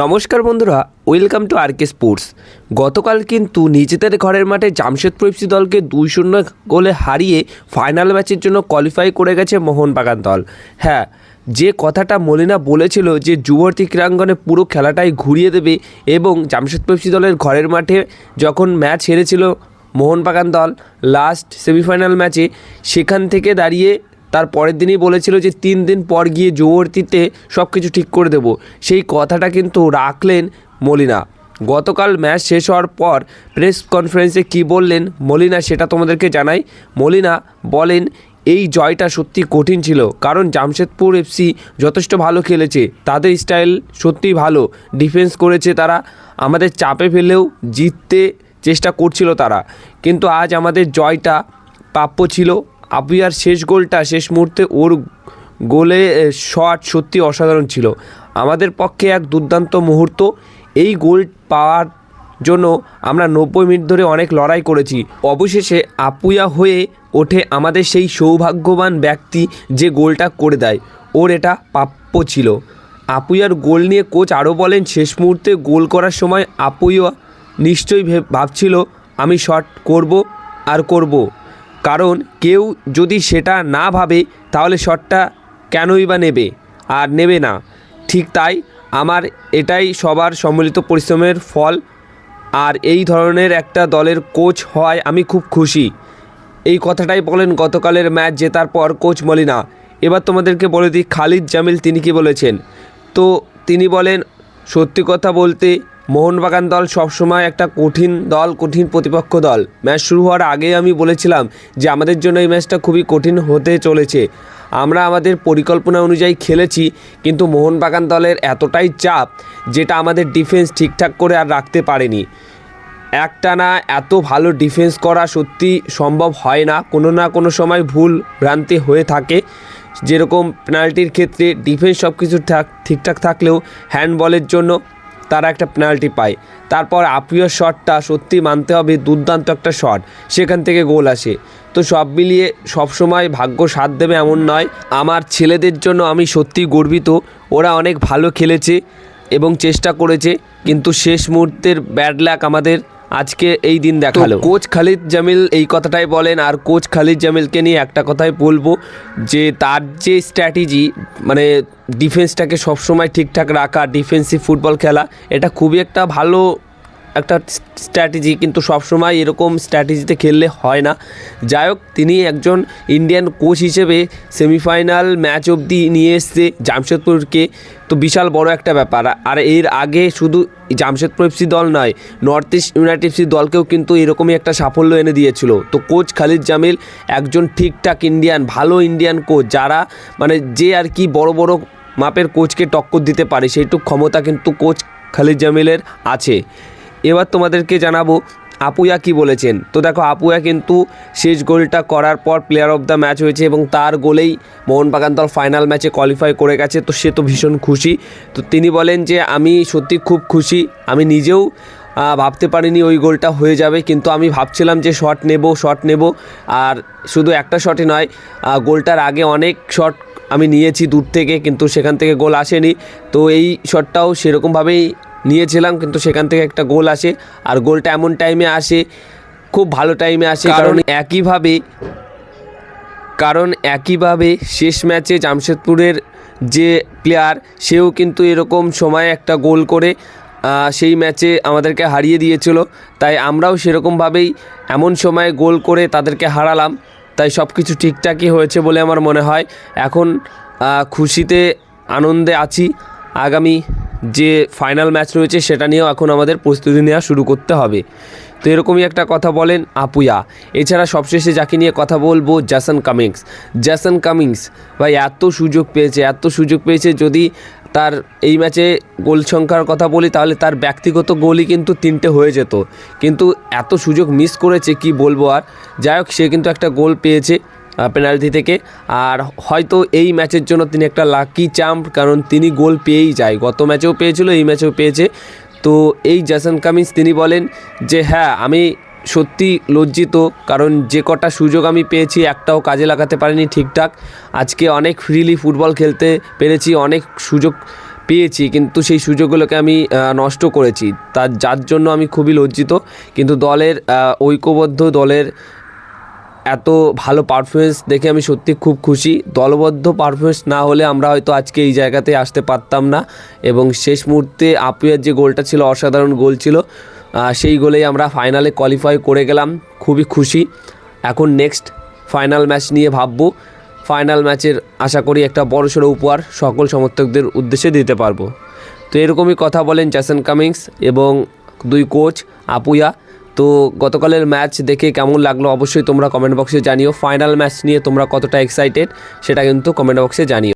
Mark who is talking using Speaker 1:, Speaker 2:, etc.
Speaker 1: নমস্কার বন্ধুরা, welcome to R K sports. গতকাল কিন্তু নিজেদের ঘরের মাঠে জামশেদপুর এফসি দলকে দুই শূন্য গোলে হারিয়ে ফাইনাল ম্যাচের জন্য কোয়ালিফাই করে গেছে মোহনবাগান দল। হ্যাঁ যে কথাটা মলিনা বলেছিল যে যুবর্তী ক্রীড়াঙ্গনে পুরো খেলাটাই ঘুরিয়ে দেবে এবং জামশেদপুর এফসি দলের ঘরের মাঠে যখন ম্যাচ হেরেছিল মোহনবাগান দল লাস্ট সেমিফাইনাল ম্যাচে, সেখান থেকে দাঁড়িয়ে তার পরের দিনই বলেছিল যে তিন দিন পর গিয়ে জোরতিতে সব কিছু ঠিক করে দেব। সেই কথাটা কিন্তু রাখলেন মলিনা। গতকাল ম্যাচ শেষ হওয়ার পর প্রেস কনফারেন্সে কি বললেন মলিনা সেটা তোমাদেরকে জানাই। মলিনা বলেন, এই জয়টা সত্যি কঠিন ছিল, কারণ জামশেদপুর এফসি যথেষ্ট ভালো খেলেছে। তাদের স্টাইল সত্যিই ভালো। ডিফেন্স করেছে তারা। আমাদের চাপে ফেলেও জিততে চেষ্টা করছিল তারা। কিন্তু আজ আমাদের জয়টা প্রাপ্য ছিল আপিয়ার শেষ গোলটা, শেষ মুহূর্তে ওর গোলে শট সত্যি অসাধারণ ছিল। আমাদের পক্ষে এক দুর্দান্ত মুহূর্ত। এই গোল পাওয়ার জন্য আমরা নব্বই মিনিট ধরে অনেক লড়াই করেছি। অবশেষে আপুয়া হয়ে ওঠে আমাদের সেই সৌভাগ্যবান ব্যক্তি যে গোলটা করে দেয়। ওর এটা প্রাপ্য ছিল। আপুয়ার গোল নিয়ে কোচ আরও বলেন, শেষ মুহূর্তে গোল করার সময় আপুয়া নিশ্চয়ই ভেব- ভাবছিল, আমি শট করব আর করব। কারণ কেউ যদি সেটা না ভাবে, তাহলে শটটা কেনই বা নেবে? আর নেবে না। ঠিক তাই আমার এটাই সবার সম্মিলিত পরিশ্রমের ফল। আর এই ধরনের একটা দলের কোচ হওয়ায় আমি খুব খুশি। এই কথাটাই বলেন গতকালের ম্যাচ জেতার পর কোচ মলিনা। এবার তোমাদেরকে বলে দিই, খালিদ জামিল তিনি কি বলেছেন? তো তিনি বলেন, সত্যি কথা বলতে মোহনবাগান দল সবসময় একটা কঠিন দল, কঠিন প্রতিপক্ষ দল। ম্যাচ শুরু হওয়ার আগেই আমি বলেছিলাম যে আমাদের জন্য এই ম্যাচটা খুবই কঠিন হতে চলেছে। আমরা আমাদের পরিকল্পনা অনুযায়ী খেলেছি, কিন্তু মোহনবাগান দলের এতটাই চাপ যেটা আমাদের ডিফেন্স ঠিকঠাক করে আর রাখতে পারেনি। একটানা এত ভালো ডিফেন্স করা সত্যি সম্ভব হয় না। কোনো না কোনো সময় ভুল ভ্রান্তি হয়ে থাকে। যেরকম পেনাল্টির ক্ষেত্রে ডিফেন্স সব কিছু ঠিকঠাক থাকলেও হ্যান্ডবলের জন্য তারা একটা পেনাল্টি পায়। তারপর আপিয়ার শটটা সত্যি মানতে হবে, দুর্দান্ত একটা শট সেখান থেকে গোল আসে। তো সব মিলিয়ে সবসময় ভাগ্য সাথ দেবে এমন নয়। আমার ছেলেদের জন্য আমি সত্যি গর্বিত। ওরা অনেক ভালো খেলেছে এবং চেষ্টা করেছে। কিন্তু শেষ মুহূর্তের ব্যাড লাক আমাদের আজকে এই দিন দেখাল। কোচ খালিদ জামিল এই কথাটাই বলেন আর কোচ খালিদ জামিলকে নিয়ে একটা কথাই বলব যে তার যে স্ট্র্যাটেজি মানে ডিফেন্সটাকে সবসময় ঠিকঠাক রাখা ডিফেন্সিভ ফুটবল খেলা এটা খুবই একটা ভালো একটা স্ট্র্যাটেজি কিন্তু সবসময় এরকম স্ট্র্যাটেজিতে খেললে হয় না। যাই হোক, তিনি একজন ইন্ডিয়ান কোচ হিসেবে সেমিফাইনাল ম্যাচ অবধি নিয়ে এসছে জামশেদপুরকে। তো বিশাল বড় একটা ব্যাপার। আর এর আগে শুধু জামশেদপুর এফসি দল নয় নর্থ ইস্ট ইউনাইটেড এফসি দলকেও কিন্তু এরকমই একটা সাফল্য এনে দিয়েছিল। তো কোচ খালিদ জামিল একজন ঠিকঠাক ইন্ডিয়ান ভালো ইন্ডিয়ান কোচ যারা মানে যে আর কি বড় বড় মাপের কোচকে টক্কর দিতে পারে, সেইটুক ক্ষমতা কিন্তু কোচ খালিদ জামিলের আছে। এবার তোমাদেরকে জানাব আপুয়া কি বলেছেন। তো দেখো, আপুয়া কিন্তু শেষ গোলটা করার পর প্লেয়ার অফ দ্য ম্যাচ হয়েছে এবং তার গোলেই মোহনবাগান দল ফাইনাল ম্যাচে কোয়ালিফাই করে গেছে। তো সে তো ভীষণ খুশি। তো তিনি বলেন যে, আমি সত্যি খুব খুশি। আমি নিজেও ভাবতে পারিনি ওই গোলটা হয়ে যাবে, কিন্তু আমি ভাবছিলাম যে শট নেব শট নেব। আর শুধু একটা শটই নয় গোলটার আগে অনেক শট আমি নিয়েছি দূর থেকে, কিন্তু সেখান থেকে গোল আসেনি। তো এই শটটাও সেরকমভাবেই নিয়েছিলাম কিন্তু সেখান থেকে একটা গোল আসে। আর গোলটা এমন টাইমে আসে খুব ভালো টাইমে আসে কারণ একইভাবে কারণ একইভাবে শেষ ম্যাচে জামশেদপুরের যে প্লেয়ার সেও কিন্তু এরকম সময় একটা গোল করে সেই ম্যাচে আমাদেরকে হারিয়ে দিয়েছিল। তাই আমরাও সেরকমভাবেই এমন সময় গোল করে তাদেরকে হারালাম। তাই সব কিছু ঠিকঠাকই হয়েছে বলে আমার মনে হয়। এখন খুশিতে আনন্দে আছি। আগামী যে ফাইনাল ম্যাচ রয়েছে সেটা নিয়েও এখন আমাদের প্রস্তুতি নেওয়া শুরু করতে হবে। তো এরকমই একটা কথা বলেন আপুয়া। এছাড়া সবশেষে যাকে নিয়ে কথা বলব জ্যাসন কামিংস জ্যাসন কামিংস ভাই এত সুযোগ পেয়েছে, এত সুযোগ পেয়েছে যদি তার এই ম্যাচে গোল সংখ্যার কথা বলি তাহলে তার ব্যক্তিগত গোলই কিন্তু তিনটে হয়ে যেত। কিন্তু এত সুযোগ মিস করেছে, কি বলব আর? যাই হোক, সে কিন্তু একটা গোল পেয়েছে। পেনাল্টি থেকে। আর হয়তো এই ম্যাচের জন্য তিনি একটা লাকি চাম্প কারণ তিনি গোল পেয়েই যায়। গত ম্যাচেও পেয়েছিল, এই ম্যাচেও পেয়েছে। তো এই জ্যাসন কামিন্স তিনি বলেন যে হ্যাঁ আমি সত্যি লজ্জিত, কারণ যে কটা সুযোগ আমি পেয়েছি, একটাও কাজে লাগাতে পারিনি ঠিকঠাক। আজকে অনেক ফ্রিলি ফুটবল খেলতে পেরেছি, অনেক সুযোগ পেয়েছি, কিন্তু সেই সুযোগগুলোকে আমি নষ্ট করেছি। তার, যার জন্য আমি খুবই লজ্জিত। কিন্তু দলের ঐক্যবদ্ধ দলের এত ভালো পারফরমেন্স দেখে আমি সত্যি খুব খুশি। দলবদ্ধ পারফরমেন্স না হলে আমরা হয়তো আজকে এই জায়গাতে আসতে পারতাম না। এবং শেষ মুহূর্তে আপুয়ের যে গোলটা ছিল, অসাধারণ গোল ছিল সেই গোলেই আমরা ফাইনালে কোয়ালিফাই করে গেলাম। খুবই খুশি। এখন নেক্সট ফাইনাল ম্যাচ নিয়ে ভাববো। ফাইনাল ম্যাচের আশা করি একটা বড়সড় উপহার সকল সমর্থকদের উদ্দেশ্যে দিতে পারব। তো এরকমই কথা বলেন জ্যাসন কামিংস এবং দুই কোচ আপুয়া। তো গতকালের ম্যাচ দেখে কেমন লাগল অবশ্যই তোমরা কমেন্ট বক্সে জানিও। ফাইনাল ম্যাচ নিয়ে তোমরা কতটা এক্সাইটেড সেটা কিন্তু কমেন্ট বক্সে জানিও।